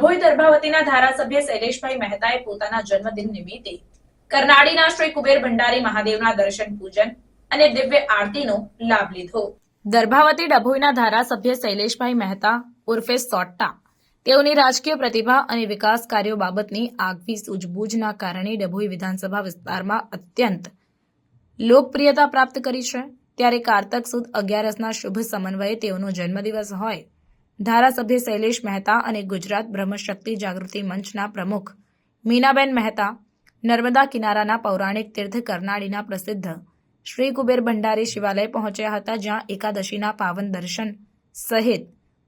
ડભોઈ દર્ભાવતીના ધારાસભ્ય શૈલેષભાઈ મહેતાએ પોતાના જન્મદિન નિમિત્તે કરનાળીના શ્રી કુબેર ભંડારી મહાદેવના દર્શન પૂજન અને દિવ્ય આરતીનો લાભ લીધો. દર્ભાવતી ડભોઈના ધારાસભ્ય શૈલેષભાઈ મહેતા ઉર્ફે સોટ્ટા. તેઓની રાજકીય પ્રતિભા અને વિકાસ કાર્યો બાબતની આગવી સૂઝબૂઝના કારણે ડભોઈ વિધાનસભા વિસ્તારમાં અત્યંત લોકપ્રિયતા પ્રાપ્ત કરી છે. ત્યારે કારતક સુદ અગિયારસના શુભ સમન્વયે તેઓનો જન્મદિવસ હોય ધારાસભ્ય શૈલેષ મહેતા અને ગુજરાત બ્રહ્મશક્તિ જાગૃતિ મંચના પ્રમુખ મીનાબેન મહેતા નર્મદા કિનારાના પૌરાણિક તીર્થ કરનાળીના પ્રસિદ્ધ શ્રી કુબેર ભંડારી શિવાલય પહોંચ્યા હતા, જ્યાં એકાદશીના પાવન દર્શન સહિત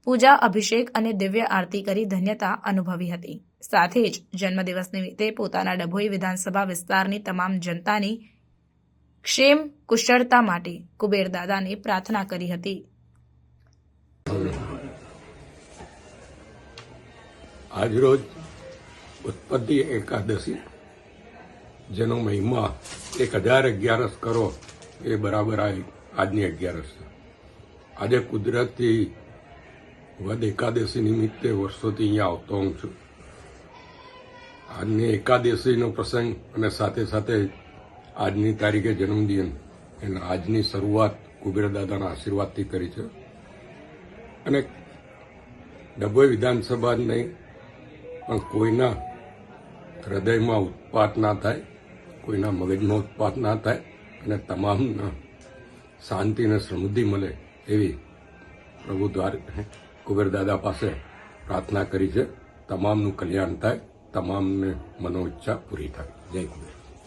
પૂજા, અભિષેક અને દિવ્ય આરતી કરી ધન્યતા અનુભવી હતી. સાથે જ જન્મદિવસ નિમિત્તે પોતાના ડભોઈ વિધાનસભા વિસ્તારની તમામ જનતાની ક્ષેમ કુશળતા માટે કુબેર દાદાને પ્રાર્થના કરી હતી. આજરોજ ઉત્પત્તિ એકાદશી. જેનો મહિમા એક હજાર અગિયારસ કરો એ બરાબર આ આજની અગિયારસ છે. આજે કુદરતી વદ એકાદશી નિમિત્તે વર્ષોથી અહીંયા આવતો હું છું. આજની એકાદશીનો પ્રસંગ અને સાથે સાથે આજની તારીખે જન્મદિન એને આજની શરૂઆત કુબેરદાદાના આશીર્વાદથી કરી છે. અને ડભોઈ વિધાનસભા નહીં પણ કોઈના હૃદયમાં ઉત્પાત ના થાય, કોઈના મગજમાં ઉત્પાત ના થાય અને તમામના શાંતિ અને સમૃદ્ધિ મળે એવી પ્રભુ દ્વાર કુબેરદાદા પાસે પ્રાર્થના કરી છે. તમામનું કલ્યાણ થાય, તમામને મનોઈચ્છા પૂરી થાય. જય કુબેર.